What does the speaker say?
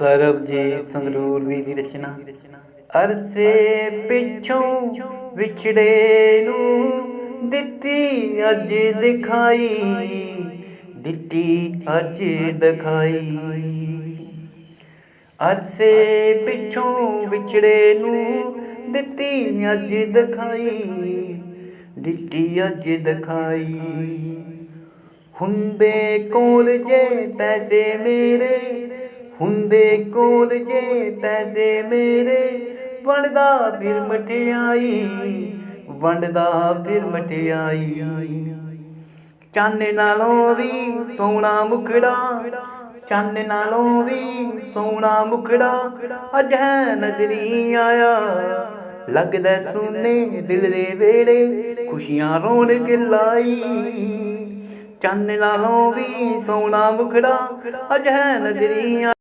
ਸਰਬਜੀਤ ਸੰਗਰੂਰ ਵੀ ਦੀ ਰਚਨਾ। ਅਰਸੇ ਪਿੱਛੋਂ ਵਿਛੜੇ ਨੂੰ ਦਿੱਤੀ ਅੱਜ ਦਿਖਾਈ, ਦਿੱਤੀ ਅੱਜ ਦਿਖਾਈ। ਅਰਸੇ ਪਿੱਛੋਂ ਵਿਛੜੇ ਨੂੰ ਦਿੱਤੀ ਅੱਜ ਦਿਖਾਈ, ਦਿੱਤੀ ਅੱਜ ਦਿਖਾਈ। ਹੁੰਦੇ ਕੋਲ ਜੇ ਪੈਸੇ ਮੇਰੇ ਹੁੰਦੇ ਕੋਲ ਜੇ ਪੈਸੇ ਮੇਰੇ, ਵੰਡਦਾ ਫਿਰ ਮਠਿਆਈ, ਵੰਡਦਾ ਫਿਰ ਮਠਿਆਈ। ਚਾਨੇ ਨਾਲੋਂ ਵੀ ਸੋਨਾ ਮੁਖੜਾ, ਚਾਨੇ ਨਾਲੋਂ ਵੀ ਸੋਨਾ ਮੁਖੜਾ, ਅੱਜ ਹੈ ਨਜ਼ਰੀ ਆਇਆ। ਲੱਗਦਾ ਸੁਨੇ ਦਿਲ ਦੇ ਵੇੜੇ ਖੁਸ਼ੀਆਂ ਰੋਣ ਲਾਈ। ਚਾਨੇ ਨਾਲੋਂ ਵੀ ਸੋਨਾ ਮੁਖੜਾ, ਅੱਜ ਹੈ ਨਜ਼ਰੀ ਆਇਆ।